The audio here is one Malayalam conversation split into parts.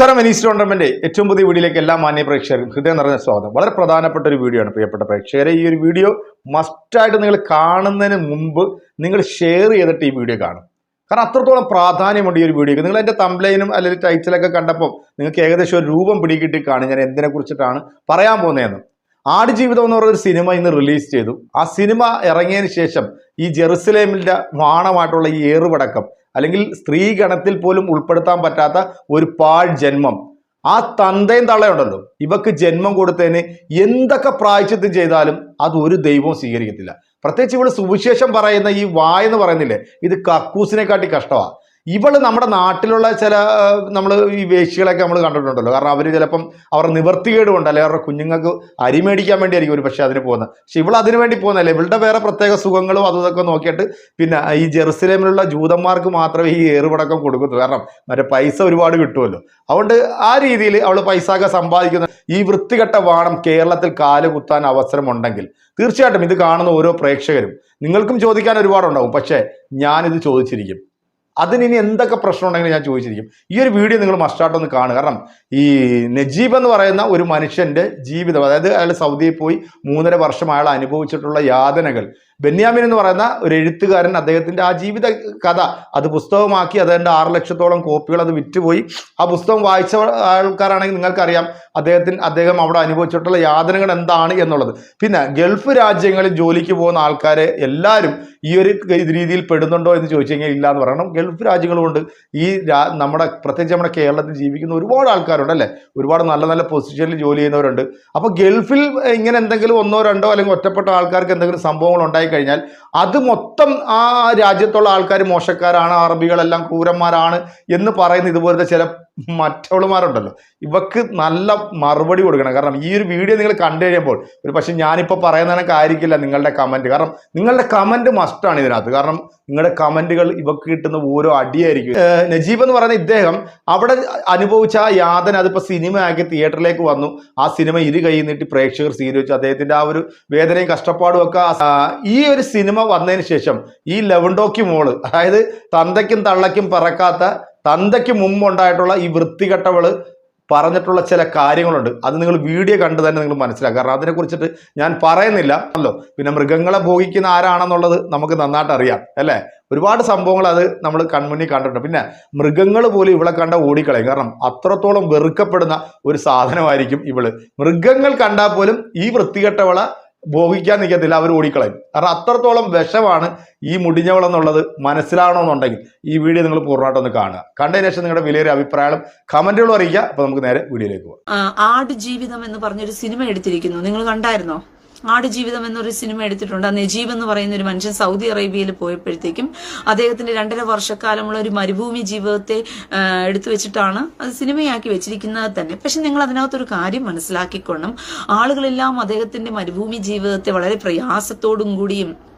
നമസ്കാരം വെനീസ് ടോർണമെന്റ് ഏറ്റവും പുതിയ വീഡിയോയിലേക്ക് എല്ലാ മാന്യ പ്രേക്ഷകർക്കും ഹൃദയം നിറഞ്ഞ സ്വാഗതം. വളരെ പ്രധാനപ്പെട്ട ഒരു വീഡിയോ ആണ് പ്രിയപ്പെട്ട പ്രേക്ഷകരെ. ഈ ഒരു വീഡിയോ മസ്റ്റായിട്ട് നിങ്ങൾ കാണുന്നതിന് മുമ്പ് നിങ്ങൾ ഷെയർ ചെയ്തിട്ട് ഈ വീഡിയോ കാണും. കാരണം അത്രത്തോളം പ്രാധാന്യമുണ്ട് ഈ ഒരു വീഡിയോക്ക്. നിങ്ങൾ എന്റെ തംബ്ലൈനും അല്ലെങ്കിൽ ടൈറ്റിലൊക്കെ കണ്ടപ്പോൾ നിങ്ങൾക്ക് ഏകദേശം ഒരു രൂപം പിടികിട്ടി കാണും. ഞാൻ എന്തിനെ കുറിച്ചിട്ടാണ് പറയാൻ പോകുന്നതെന്ന്. ആടുജീവിതം എന്ന് പറയുന്ന ഒരു സിനിമ ഇന്ന് റിലീസ് ചെയ്തു. ആ സിനിമ ഇറങ്ങിയതിന് ശേഷം ഈ ജെറുസലേമിന്റെ വാണമായിട്ടുള്ള ഈ ഏറുപടക്കം അല്ലെങ്കിൽ സ്ത്രീ ഗണത്തിൽ പോലും ഉൾപ്പെടുത്താൻ പറ്റാത്ത ഒരു പാൾ ജന്മം. ആ തന്തയും തള്ളയുണ്ടല്ലോ ഇവക്ക് ജന്മം കൊടുത്തതിന് എന്തൊക്കെ പ്രായച്ചിത്തം ചെയ്താലും അത് ഒരു ദൈവവും സ്വീകരിക്കത്തില്ല. പ്രത്യേകിച്ച് ഇവിടെ സുവിശേഷം പറയുന്ന ഈ വായെന്ന് പറയുന്നില്ലേ? ഇത് കക്കൂസിനെക്കാട്ടി കഷ്ടമാണ് ഇവൾ നമ്മുടെ നാട്ടിലുള്ള ചില നമ്മൾ ഈ വേശികളൊക്കെ നമ്മൾ കണ്ടിട്ടുണ്ടല്ലോ. കാരണം അവർ ചിലപ്പം അവരുടെ നിവർത്തികേട് കൊണ്ട് അല്ലെങ്കിൽ അവരുടെ കുഞ്ഞുങ്ങൾക്ക് അരി മേടിക്കാൻ വേണ്ടിയായിരിക്കും ഒരു പക്ഷേ അതിന് പോകുന്നത്. പക്ഷെ ഇവൾ അതിന് വേണ്ടി പോകുന്നതല്ലേ? ഇവളുടെ വേറെ പ്രത്യേക സുഖങ്ങളും അതും ഇതൊക്കെ നോക്കിയിട്ട് പിന്നെ ഈ ജെറുസലേമിലുള്ള ജൂതന്മാർക്ക് മാത്രമേ ഈ ഏറുപടക്കം കൊടുക്കത്തുള്ളൂ. കാരണം മറ്റേ പൈസ ഒരുപാട് കിട്ടുമല്ലോ. അതുകൊണ്ട് ആ രീതിയിൽ അവൾ പൈസ ഒക്കെ സമ്പാദിക്കുന്ന ഈ വൃത്തികെട്ട വാണം കേരളത്തിൽ കാൽ കുത്താൻ അവസരമുണ്ടെങ്കിൽ തീർച്ചയായിട്ടും ഇത് കാണുന്ന ഓരോ പ്രേക്ഷകരും നിങ്ങൾക്കും ചോദിക്കാൻ ഒരുപാടുണ്ടാവും. പക്ഷേ ഞാനിത് ചോദിച്ചിരിക്കും. അതിന് ഇനി എന്തൊക്കെ പ്രശ്നം ഉണ്ടെങ്കിലും ഞാൻ ചോദിച്ചിരിക്കും. ഈ ഒരു വീഡിയോ നിങ്ങൾ മസ്റ്റായിട്ടൊന്ന് കാണുക. കാരണം ഈ നജീബ് എന്ന് പറയുന്ന ഒരു മനുഷ്യന്റെ ജീവിതം അതായത് അയാൾ സൗദിയിൽ പോയി മൂന്നര വർഷം അയാൾ അനുഭവിച്ചിട്ടുള്ള യാതനകൾ ബെന്യാമിൻ എന്ന് പറയുന്ന ഒരു എഴുത്തുകാരൻ അദ്ദേഹത്തിന്റെ ആ ജീവിത കഥ അത് പുസ്തകമാക്കി അതിന്റെ ആറ് ലക്ഷത്തോളം കോപ്പികൾ അത് വിറ്റുപോയി. ആ പുസ്തകം വായിച്ച ആൾക്കാരാണെങ്കിൽ നിങ്ങൾക്കറിയാം അദ്ദേഹത്തിന് അദ്ദേഹം അവിടെ അനുഭവിച്ചിട്ടുള്ള യാതനകൾ എന്താണ് എന്നുള്ളത്. പിന്നെ ഗൾഫ് രാജ്യങ്ങളിൽ ജോലിക്ക് പോകുന്ന ആൾക്കാരെ എല്ലാവരും ഈ ഒരു രീതിയിൽ പെടുന്നുണ്ടോ എന്ന് ചോദിച്ചു കഴിഞ്ഞാൽ ഇല്ല എന്ന് പറയണം. ഗൾഫ് രാജ്യങ്ങളുണ്ട് ഈ നമ്മുടെ പ്രത്യേകിച്ച് നമ്മുടെ കേരളത്തിൽ ജീവിക്കുന്ന ഒരുപാട് ആൾക്കാരുണ്ട് അല്ലേ? ഒരുപാട് നല്ല നല്ല പൊസിഷനിൽ ജോലി ചെയ്യുന്നവരുണ്ട്. അപ്പോൾ ഗൾഫിൽ ഇങ്ങനെ എന്തെങ്കിലും ഒന്നോ രണ്ടോ അല്ലെങ്കിൽ ഒറ്റപ്പെട്ട ആൾക്കാർക്ക് എന്തെങ്കിലും സംഭവങ്ങൾ ഉണ്ടായി കഴിഞ്ഞാൽ അത് മൊത്തം ആ രാജ്യത്തുള്ള ആൾക്കാർ മോശക്കാരാണ് അറബികളെല്ലാം ക്രൂരന്മാരാണ് എന്ന് പറയുന്ന ഇതുപോലത്തെ ചില മറ്റുള്ളമാരുണ്ടല്ലോ ഇവക്ക് നല്ല മറുപടി കൊടുക്കണം. കാരണം ഈ ഒരു വീഡിയോ നിങ്ങൾ കണ്ടു കഴിയുമ്പോൾ ഒരു പക്ഷെ ഞാനിപ്പോൾ പറയുന്നതിനൊക്കെ ആയിരിക്കില്ല നിങ്ങളുടെ കമന്റ് കാരണം നിങ്ങളുടെ കമന്റ് മസ്റ്റാണ് ഇതിനകത്ത്. കാരണം നിങ്ങളുടെ കമന്റുകൾ ഇവക്ക് കിട്ടുന്ന ഓരോ അടിയായിരിക്കും. നജീബ് എന്ന് പറയുന്ന ഇദ്ദേഹം അവിടെ അനുഭവിച്ച ആ യാതന അതിപ്പോൾ സിനിമയാക്കി തിയേറ്ററിലേക്ക് വന്നു. ആ സിനിമ ഇരു കൈ നീട്ടി പ്രേക്ഷകർ സ്വീകരിച്ചു അദ്ദേഹത്തിന്റെ ആ ഒരു വേദനയും കഷ്ടപ്പാടും ഒക്കെ ഈ ഒരു സിനിമ വന്നതിന് ശേഷം ഈ ലെവൻഡോക്കി മോൾ അതായത് തന്തയ്ക്കും തള്ളയ്ക്കും പറക്കാത്ത തന്തയ്ക്ക് മുമ്പ് ഉണ്ടായിട്ടുള്ള ഈ വൃത്തികെട്ടവൾ പറഞ്ഞിട്ടുള്ള ചില കാര്യങ്ങളുണ്ട്. അത് നിങ്ങൾ വീഡിയോ കണ്ട് തന്നെ നിങ്ങൾ മനസ്സിലാക്കുക. കാരണം അതിനെക്കുറിച്ചിട്ട് ഞാൻ പറയുന്നില്ല. അല്ലോ? പിന്നെ മൃഗങ്ങളെ ഭോഗിക്കുന്ന ആരാണെന്നുള്ളത് നമുക്ക് നന്നായിട്ട് അറിയാം. അല്ലേ? ഒരുപാട് സംഭവങ്ങൾ അത് നമ്മൾ കൺമുന്നിൽ കണ്ടിട്ടുണ്ട്. പിന്നെ മൃഗങ്ങൾ പോലും ഇവളെ കണ്ട ഓടിക്കളയും. കാരണം അത്രത്തോളം വെറുക്കപ്പെടുന്ന ഒരു സാധനമായിരിക്കും ഇവൾ. മൃഗങ്ങൾ കണ്ടാൽ പോലും ഈ വൃത്തികെട്ടവളെ ഭോഗിക്കാൻ നിൽക്കത്തില്ല അവർ ഓടിക്കളയും. കാരണം അത്രത്തോളം വിഷമാണ് ഈ മുടിഞ്ഞവളെന്നുള്ളത് മനസ്സിലാവണമെന്നുണ്ടെങ്കിൽ ഈ വീഡിയോ നിങ്ങൾ പൂർണമായിട്ടൊന്ന് കാണുക. കണ്ടതിന് ശേഷം നിങ്ങളുടെ വിലയേറിയ അഭിപ്രായം കമന്റുകളും അറിയിക്കുക. അപ്പൊ നമുക്ക് നേരെ വീഡിയോയിലേക്ക് പോകാം. ആട് ജീവിതം എന്ന് പറഞ്ഞൊരു സിനിമ എടുത്തിരിക്കുന്നു. നിങ്ങൾ കണ്ടായിരുന്നോ? ആട് ജീവിതം എന്നൊരു സിനിമ എടുത്തിട്ടുണ്ട്. ആ നജീബ് എന്ന് പറയുന്ന ഒരു മനുഷ്യൻ സൗദി അറേബ്യയിൽ പോയപ്പോഴത്തേക്കും അദ്ദേഹത്തിന്റെ രണ്ടര വർഷക്കാലമുള്ള ഒരു മരുഭൂമി ജീവിതത്തെ എടുത്തു വെച്ചിട്ടാണ് അത് സിനിമയാക്കി വെച്ചിരിക്കുന്നത് തന്നെ. പക്ഷെ നിങ്ങൾ അതിനകത്തൊരു കാര്യം മനസ്സിലാക്കിക്കൊള്ളും ആളുകളെല്ലാം അദ്ദേഹത്തിന്റെ മരുഭൂമി ജീവിതത്തെ വളരെ പ്രയാസത്തോടും കൂടിയും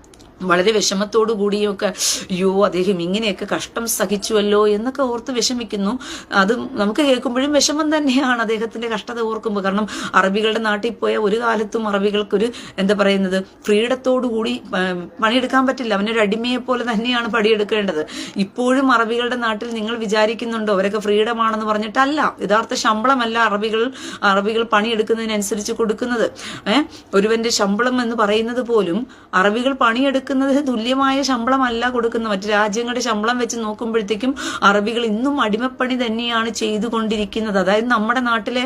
വളരെ വിഷമത്തോടു കൂടിയൊക്കെ അയ്യോ അദ്ദേഹം ഇങ്ങനെയൊക്കെ കഷ്ടം സഹിച്ചുവല്ലോ എന്നൊക്കെ ഓർത്ത് വിഷമിക്കുന്നു. അത് നമുക്ക് കേൾക്കുമ്പോഴും വിഷമം തന്നെയാണ് അദ്ദേഹത്തിന്റെ കഷ്ടത ഓർക്കുമ്പോൾ. കാരണം അറബികളുടെ നാട്ടിൽ പോയ ഒരു കാലത്തും അറബികൾക്കൊരു എന്താ പറയുന്നത് ഫ്രീഡത്തോടു കൂടി പണിയെടുക്കാൻ പറ്റില്ല. അവനൊരു അടിമയെ പോലെ തന്നെയാണ് പണിയെടുക്കേണ്ടത്. ഇപ്പോഴും അറബികളുടെ നാട്ടിൽ നിങ്ങൾ വിചാരിക്കുന്നുണ്ടോ അവരൊക്കെ ഫ്രീഡം ആണെന്ന് പറഞ്ഞിട്ടല്ല. യഥാർത്ഥ ശമ്പളമല്ല അറബികൾ അറബികൾ പണിയെടുക്കുന്നതിനനുസരിച്ച് കൊടുക്കുന്നത്. ഏഹ് ഒരുവന്റെ ശമ്പളം എന്ന് പറയുന്നത് പോലും അറബികൾ പണിയെടുക്കുന്നതിന് തുല്യമായ ശമ്പളമല്ല കൊടുക്കുന്നത്. മറ്റു രാജ്യങ്ങളുടെ ശമ്പളം വെച്ച് നോക്കുമ്പോഴത്തേക്കും അറബികൾ ഇന്നും അടിമപ്പണി തന്നെയാണ് ചെയ്തുകൊണ്ടിരിക്കുന്നത്. അതായത് നമ്മുടെ നാട്ടിലെ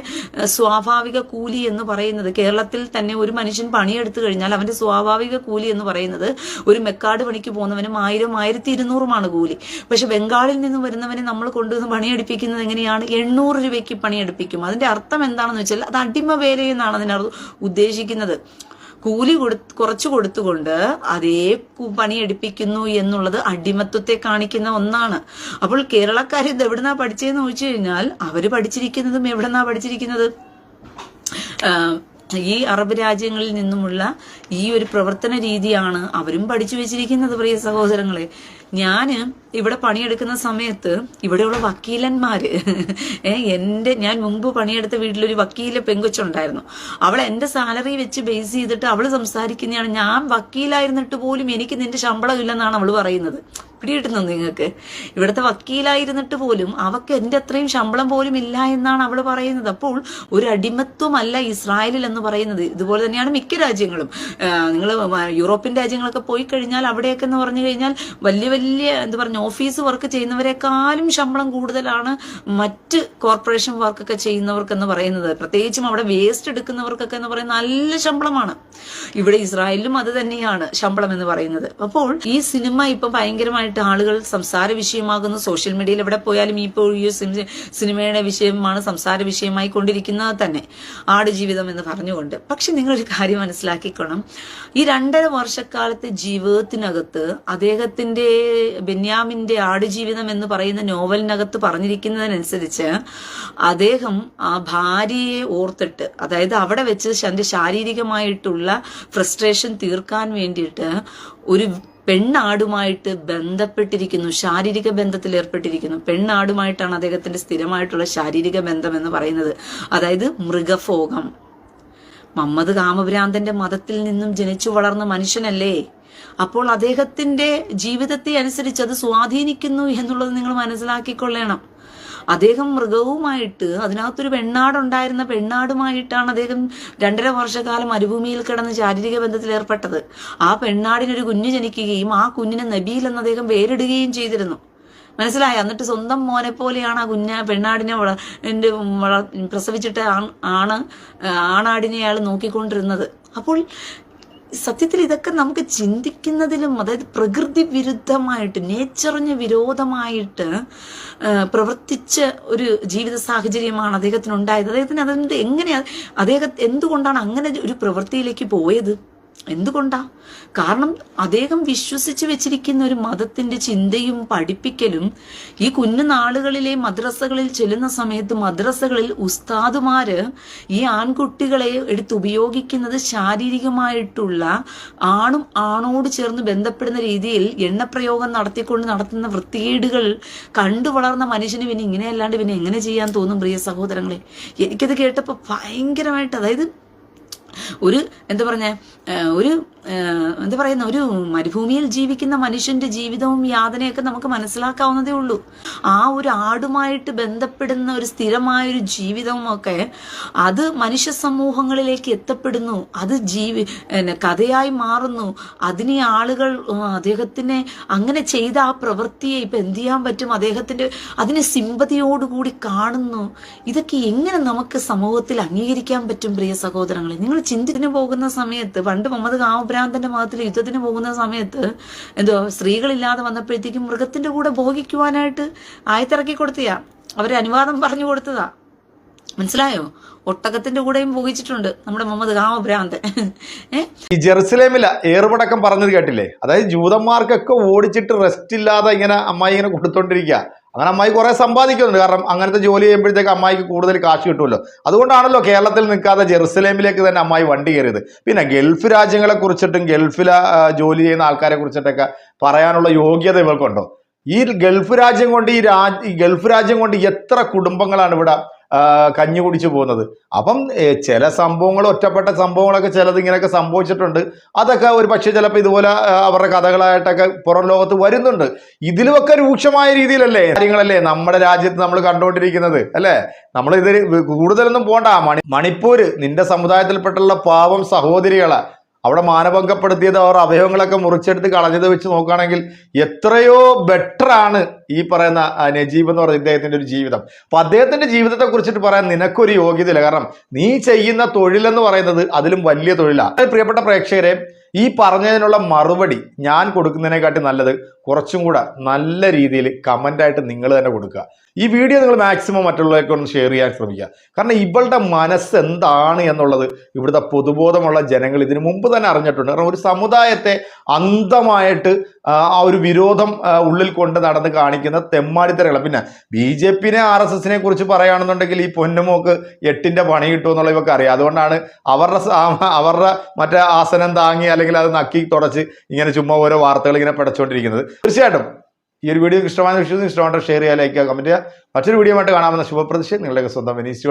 സ്വാഭാവിക കൂലി എന്ന് പറയുന്നത് കേരളത്തിൽ തന്നെ ഒരു മനുഷ്യൻ പണിയെടുത്തു കഴിഞ്ഞാൽ അവന്റെ സ്വാഭാവിക കൂലി എന്ന് പറയുന്നത് ഒരു മെക്കാട് പണിക്ക് പോകുന്നവനും ആയിരം ആയിരത്തി ഇരുന്നൂറുമാണ് കൂലി. പക്ഷെ ബംഗാളിൽ നിന്ന് വരുന്നവനെ നമ്മൾ കൊണ്ടുവന്ന് പണിയെടുപ്പിക്കുന്നത് എങ്ങനെയാണ്? എണ്ണൂറ് രൂപയ്ക്ക് പണിയെടുപ്പിക്കും. അതിന്റെ അർത്ഥം എന്താണെന്ന് വെച്ചാൽ അത് അടിമ വേലയെന്നാണ് അതിനർത്ഥം ഉദ്ദേശിക്കുന്നത്. കൂലി കൊടു കുറച്ചു കൊടുത്തുകൊണ്ട് അതേ പണിയെടുപ്പിക്കുന്നു എന്നുള്ളത് അടിമത്വത്തെ കാണിക്കുന്ന ഒന്നാണ്. അപ്പോൾ കേരളക്കാർ ഇത് എവിടുന്നാ പഠിച്ചതെന്ന് ചോദിച്ചു കഴിഞ്ഞാൽ അവർ പഠിച്ചിരിക്കുന്നതും എവിടെന്നാ പഠിച്ചിരിക്കുന്നത്? ഈ അറബ് രാജ്യങ്ങളിൽ നിന്നുമുള്ള ഈ ഒരു പ്രവർത്തന രീതിയാണ് അവരും പഠിച്ചു വെച്ചിരിക്കുന്നത് പ്രിയ സഹോദരങ്ങളെ. ഞാൻ ഇവിടെ പണിയെടുക്കുന്ന സമയത്ത് ഇവിടെയുള്ള വക്കീലന്മാര് എന്റെ ഞാൻ മുമ്പ് പണിയെടുത്ത വീട്ടിലൊരു വക്കീല പെങ്കൊച്ചുണ്ടായിരുന്നു. അവൾ എന്റെ സാലറി വെച്ച് ബേസ് ചെയ്തിട്ട് അവൾ സംസാരിക്കുന്നതാണ്. ഞാൻ വക്കീലായിരുന്നിട്ട് പോലും എനിക്ക് നിന്റെ ശമ്പളം ഇല്ലെന്നാണ് അവൾ പറയുന്നത്. പിടികിട്ടുന്നു നിങ്ങൾക്ക്? ഇവിടുത്തെ വക്കീലായിരുന്നിട്ട് പോലും അവക്ക് എന്റെ അത്രയും ശമ്പളം പോലും ഇല്ല എന്നാണ് അവൾ പറയുന്നത്. അപ്പോൾ ഒരു അടിമത്വമല്ല ഇസ്രായേലിൽ എന്ന് പറയുന്നത്. ഇതുപോലെ തന്നെയാണ് മിക്ക രാജ്യങ്ങളും. നിങ്ങൾ യൂറോപ്യൻ രാജ്യങ്ങളൊക്കെ പോയി കഴിഞ്ഞാൽ അവിടെയൊക്കെ എന്ന് പറഞ്ഞു കഴിഞ്ഞാൽ വലിയ വലിയ എന്താ പറഞ്ഞ ഓഫീസ് വർക്ക് ചെയ്യുന്നവരെക്കാളും ശമ്പളം കൂടുതലാണ് മറ്റ് കോർപ്പറേഷൻ വർക്കൊക്കെ ചെയ്യുന്നവർക്കെന്ന് പറയുന്നത്. പ്രത്യേകിച്ചും അവിടെ വേസ്റ്റ് എടുക്കുന്നവർക്കൊക്കെ എന്ന് പറയുന്നത് നല്ല ശമ്പളമാണ്. ഇവിടെ ഇസ്രായേലിലും അത് തന്നെയാണ് ശമ്പളം എന്ന് പറയുന്നത്. അപ്പോൾ ഈ സിനിമ ഇപ്പൊ ഭയങ്കരമായിട്ട് ആളുകൾ സംസാര വിഷയമാകുന്നു. സോഷ്യൽ മീഡിയയിൽ എവിടെ പോയാലും ഇപ്പോൾ ഈ സിനി- സിനിമയുടെ വിഷയമാണ് സംസാര വിഷയമായി കൊണ്ടിരിക്കുന്നത് തന്നെ. ആട് ജീവിതം എന്ന് പറഞ്ഞുകൊണ്ട്. പക്ഷെ നിങ്ങളൊരു കാര്യം മനസ്സിലാക്കിക്കണം. ഈ രണ്ടര വർഷക്കാലത്തെ ജീവിതത്തിനകത്ത് അദ്ദേഹത്തിന്റെ ബെന്യാമിന്റെ ആട് ജീവിതം എന്ന് പറയുന്ന നോവലിനകത്ത് പറഞ്ഞിരിക്കുന്നതിനനുസരിച്ച് അദ്ദേഹം ആ ഭാര്യയെ ഓർത്തിട്ട് അതായത് അവിടെ വെച്ച് തന്റെ ശാരീരികമായിട്ടുള്ള ഫ്രസ്ട്രേഷൻ തീർക്കാൻ വേണ്ടിയിട്ട് ഒരു പെണ്ണാടുമായിട്ട് ബന്ധപ്പെട്ടിരിക്കുന്നു ശാരീരിക ബന്ധത്തിൽ ഏർപ്പെട്ടിരിക്കുന്നു. പെണ്ണാടുമായിട്ടാണ് അദ്ദേഹത്തിന്റെ സ്ഥിരമായിട്ടുള്ള ശാരീരിക ബന്ധം എന്ന് പറയുന്നത്. അതായത് മൃഗഭോഗം. മമ്മദ് കാമഭ്രാന്തന്റെ മതത്തിൽ നിന്നും ജനിച്ചു വളർന്ന മനുഷ്യനല്ലേ? അപ്പോൾ അദ്ദേഹത്തിന്റെ ജീവിതത്തെ അനുസരിച്ച് അത് സ്വാധീനിക്കുന്നു എന്നുള്ളത് നിങ്ങൾ മനസ്സിലാക്കിക്കൊള്ളണം. അദ്ദേഹം മൃഗവുമായിട്ട് അതിനകത്തൊരു പെണ്ണാടുണ്ടായിരുന്ന പെണ്ണാടുമായിട്ടാണ് അദ്ദേഹം രണ്ടര വർഷക്കാലം മരുഭൂമിയിൽ കിടന്ന് ശാരീരിക ബന്ധത്തിൽ ഏർപ്പെട്ടത്. ആ പെണ്ണാടിനൊരു കുഞ്ഞ് ജനിക്കുകയും ആ കുഞ്ഞിനെ നബീൽ എന്ന് അദ്ദേഹം വേരിടുകയും ചെയ്തിരുന്നു. മനസ്സിലായോ? എന്നിട്ട് സ്വന്തം മോനെ പോലെയാണ് ആ കുഞ്ഞ പെണ്ണാടിനെ എന്റെ പ്രസവിച്ചിട്ട് ആണ് ആണ് ആണാടിനെ അയാൾ നോക്കിക്കൊണ്ടിരുന്നത്. അപ്പോൾ സത്യത്തിൽ ഇതൊക്കെ നമുക്ക് ചിന്തിക്കുന്നതിലും അതായത് പ്രകൃതി വിരുദ്ധമായിട്ട് നേച്ചറിന് വിരോധമായിട്ട് പ്രവർത്തിച്ച ഒരു ജീവിത സാഹചര്യമാണ് അദ്ദേഹത്തിന് ഉണ്ടായത് അദ്ദേഹത്തിന് അതെന്ത് എങ്ങനെയാണ് അദ്ദേഹം എന്തുകൊണ്ടാണ് അങ്ങനെ ഒരു പ്രവൃത്തിയിലേക്ക് പോയത്? എന്തുകൊണ്ടാ? കാരണം അദ്ദേഹം വിശ്വസിച്ച് വെച്ചിരിക്കുന്ന ഒരു മതത്തിന്റെ ചിന്തയും പഠിപ്പിക്കലും ഈ കുഞ്ഞു നാളുകളിലെ മദ്രസകളിൽ ചെല്ലുന്ന സമയത്ത് മദ്രസകളിൽ ഉസ്താദുമാര് ഈ ആൺകുട്ടികളെ എടുത്ത് ഉപയോഗിക്കുന്നത് ശാരീരികമായിട്ടുള്ള ആണും ആണോട് ചേർന്ന് ബന്ധപ്പെടുന്ന രീതിയിൽ എണ്ണപ്രയോഗം നടത്തിക്കൊണ്ട് നടത്തുന്ന വൃത്തികേടുകൾ കണ്ടു വളർന്ന മനുഷ്യന് പിന്നെ ഇങ്ങനെയല്ലാണ്ട് പിന്നെ എങ്ങനെ ചെയ്യാൻ തോന്നും പ്രിയ സഹോദരങ്ങളെ? എനിക്കത് കേട്ടപ്പോൾ ഭയങ്കരമായിട്ട് അതായത് ഒരു എന്താ പറഞ്ഞ ഒരു എന്താ പറയുന്ന ഒരു മരുഭൂമിയിൽ ജീവിക്കുന്ന മനുഷ്യന്റെ ജീവിതവും യാതനയൊക്കെ നമുക്ക് മനസ്സിലാക്കാവുന്നതേ ഉള്ളൂ. ആ ഒരു ആടുമായിട്ട് ബന്ധപ്പെടുന്ന ഒരു സ്ഥിരമായൊരു ജീവിതവും ഒക്കെ അത് മനുഷ്യ സമൂഹങ്ങളിലേക്ക് എത്തപ്പെടുന്നു. അത് ജീവി കഥയായി മാറുന്നു. അതിനെ ആളുകൾ അദ്ദേഹത്തിനെ അങ്ങനെ ചെയ്ത ആ പ്രവൃത്തിയെ ഇപ്പൊ എന്ത് ചെയ്യാൻ പറ്റും? അദ്ദേഹത്തിന്റെ അതിനെ സിമ്പതിയോടുകൂടി കാണുന്നു. ഇതൊക്കെ എങ്ങനെ നമുക്ക് സമൂഹത്തിൽ അംഗീകരിക്കാൻ പറ്റും പ്രിയ സഹോദരങ്ങളെ? നിങ്ങൾ ചിന്തിന് പോകുന്ന സമയത്ത് പണ്ട് മുഹമ്മദ് കാമഭ്രാന്തന്റെ മതത്തിൽ യുദ്ധത്തിന് പോകുന്ന സമയത്ത് എന്തോ സ്ത്രീകളില്ലാതെ വന്നപ്പോഴത്തേക്കും മൃഗത്തിന്റെ കൂടെ ഭോഗിക്കുവാനായിട്ട് ആയത്തിറക്കി കൊടുത്തിയാ. അവരെ അനുവാദം പറഞ്ഞു കൊടുത്തതാ. മനസ്സിലായോ? ഒട്ടകത്തിന്റെ കൂടെയും ഭോഗിച്ചിട്ടുണ്ട് നമ്മുടെ മുഹമ്മദ് കാമഭ്രാന്തൻ ഈ ജെറുസലേമില ഏറുപടക്കം പറഞ്ഞത് കേട്ടില്ലേ? അതായത് ജൂതന്മാർക്കൊക്കെ ഓടിച്ചിട്ട് റെസ്റ്റ് ഇല്ലാതെ ഇങ്ങനെ അമ്മായി ഇങ്ങനെ കൊടുത്തോണ്ടിരിക്കുക അങ്ങനെ അമ്മായി കുറെ സമ്പാദിക്കുന്നുണ്ട്. കാരണം അങ്ങനത്തെ ജോലി ചെയ്യുമ്പോഴത്തേക്ക് അമ്മായിക്ക് കൂടുതൽ കാശ് കിട്ടുമല്ലോ. അതുകൊണ്ടാണല്ലോ കേരളത്തിൽ നിൽക്കാതെ ജെറുസലേമിലേക്ക് തന്നെ അമ്മായി വണ്ടി കയറിയത്. പിന്നെ ഗൾഫ് രാജ്യങ്ങളെ കുറിച്ചിട്ടും ഗൾഫിലെ ജോലി ചെയ്യുന്ന ആൾക്കാരെ കുറിച്ചിട്ടൊക്കെ പറയാനുള്ള യോഗ്യത ഇവർക്കുണ്ടോ ഈ ഗൾഫ് രാജ്യം കൊണ്ട് ഈ രാജ് ഗൾഫ് രാജ്യം കൊണ്ട് എത്ര കുടുംബങ്ങളാണ് ഇവിടെ കഞ്ഞി കുടിച്ചു പോകുന്നത്. അപ്പം ചില സംഭവങ്ങൾ ഒറ്റപ്പെട്ട സംഭവങ്ങളൊക്കെ ചിലത് ഇങ്ങനെയൊക്കെ സംഭവിച്ചിട്ടുണ്ട്. അതൊക്കെ ഒരു പക്ഷേ ചിലപ്പോൾ ഇതുപോലെ അവരുടെ കഥകളായിട്ടൊക്കെ പുറം ലോകത്ത് വരുന്നുണ്ട്. ഇതിലുമൊക്കെ രൂക്ഷമായ രീതിയിലല്ലേ കാര്യങ്ങളല്ലേ നമ്മുടെ രാജ്യത്ത് നമ്മൾ കണ്ടുകൊണ്ടിരിക്കുന്നത് അല്ലേ? നമ്മൾ ഇതിൽ കൂടുതലൊന്നും പോണ്ട. മണി മണിപ്പൂര് നിന്റെ സമുദായത്തിൽപ്പെട്ടുള്ള പാവം സഹോദരികളെ അവിടെ മാനഭംഗപ്പെടുത്തിയത് അവർ അവയവങ്ങളൊക്കെ മുറിച്ചെടുത്ത് കളഞ്ഞത് വെച്ച് നോക്കുകയാണെങ്കിൽ എത്രയോ ബെറ്റർ ആണ് ഈ പറയുന്ന നജീബ് എന്ന് പറയുന്ന ഇദ്ദേഹത്തിന്റെ ഒരു ജീവിതം. അപ്പൊ അദ്ദേഹത്തിന്റെ ജീവിതത്തെ കുറിച്ചിട്ട് പറയാൻ നിനക്കൊരു യോഗ്യതയില്ല. കാരണം നീ ചെയ്യുന്ന തൊഴിലെന്ന് പറയുന്നത് അതിലും വലിയ തൊഴിലാണ് പ്രിയപ്പെട്ട പ്രേക്ഷകരെ ഈ പറഞ്ഞതിനുള്ള മറുപടി ഞാൻ കൊടുക്കുന്നതിനെക്കാട്ടി നല്ലത് കുറച്ചും കൂടെ നല്ല രീതിയിൽ കമന്റായിട്ട് നിങ്ങൾ തന്നെ കൊടുക്കുക. ഈ വീഡിയോ നിങ്ങൾ മാക്സിമം മറ്റുള്ളവർക്ക് ഒന്ന് ഷെയർ ചെയ്യാൻ ശ്രമിക്കുക. കാരണം ഇവളുടെ മനസ്സ് എന്താണ് എന്നുള്ളത് ഇവിടുത്തെ പൊതുബോധമുള്ള ജനങ്ങൾ ഇതിനു മുമ്പ് തന്നെ അറിഞ്ഞിട്ടുണ്ട്. കാരണം ഒരു സമുദായത്തെ അന്ധമായിട്ട് ആ, ഒരു വിരോധം ഉള്ളിൽ കൊണ്ട് നടന്ന് കാണിക്കുന്ന തെമ്മാടിത്തരങ്ങൾ പിന്നെ ബി ജെ പിനെ ആർ എസ് എസിനെ കുറിച്ച് പറയുകയാണെന്നുണ്ടെങ്കിൽ ഈ പൊന്നുമോക്ക് എട്ടിന്റെ പണി കിട്ടും എന്നുള്ള ഇവർക്ക് അറിയാം. അതുകൊണ്ടാണ് അവരുടെ അവരുടെ മറ്റേ ആസനം താങ്ങി അല്ലെങ്കിൽ അത് നക്കി തുടച്ച് ഇങ്ങനെ ചുമ്മാ ഓരോ വാർത്തകൾ ഇങ്ങനെ പടച്ചുകൊണ്ടിരിക്കുന്നത് തീർച്ചയായിട്ടും. ഈ ഒരു വീഡിയോ ഇഷ്ടമായ വിശ്വസിച്ച് ഇഷ്ടമായിട്ട് ഷെയർ ചെയ്യുക ലൈക്ക് ചെയ്യുക കമന്റ് ചെയ്യുക. മറ്റൊരു വീഡിയോ ആയിട്ട് കാണാമെന്ന ശുഭപ്രതിഷ്ഠ നിങ്ങളുടെയൊക്കെ സ്വന്തം വിനീസ്